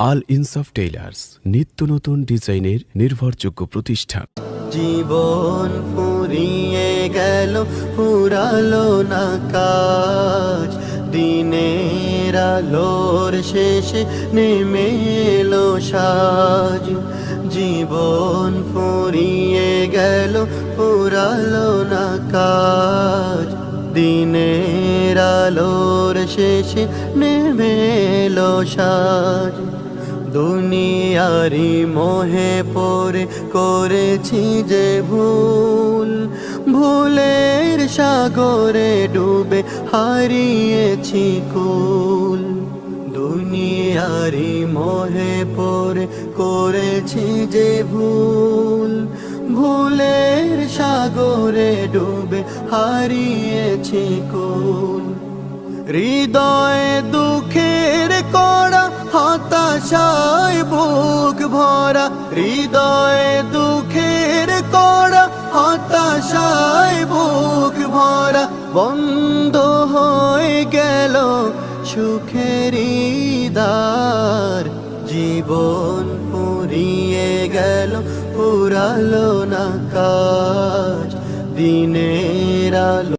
আল ইনসাফ টেইলার্স নিত্য নতুন ডিজাইনের নির্ভরযোগ্য প্রতিষ্ঠান। জীবন ফুরিয়ে গেল, ফুরালো না কাজ। দিনের আলোর শেষে নেমে এলো সাজ। জীবন ফুরিয়ে গেল, ফুরালো না কাজ। দিনের আলোর শেষে নেমে এলো সাজ। দুনিয়ারি মোহে পরে করেছি যে ভুল, ভুলের সাগরে ডুবে হারিয়েছি কুল। দুনিয়ারি মোহে পরে করেছি যে ভুল, ভুলের সাগরে ডুবে হারিয়েছি কুল। হৃদয়ে করা হতাশায় বুক ভরা, হৃদয়ে দুঃখের করা, হতাশায় বুক ভরা, বন্ধ হয়ে গেল সুখের দ্বার জীবন ফুরিয়ে গেল, ফুরালো না কাজ, দিনের আলো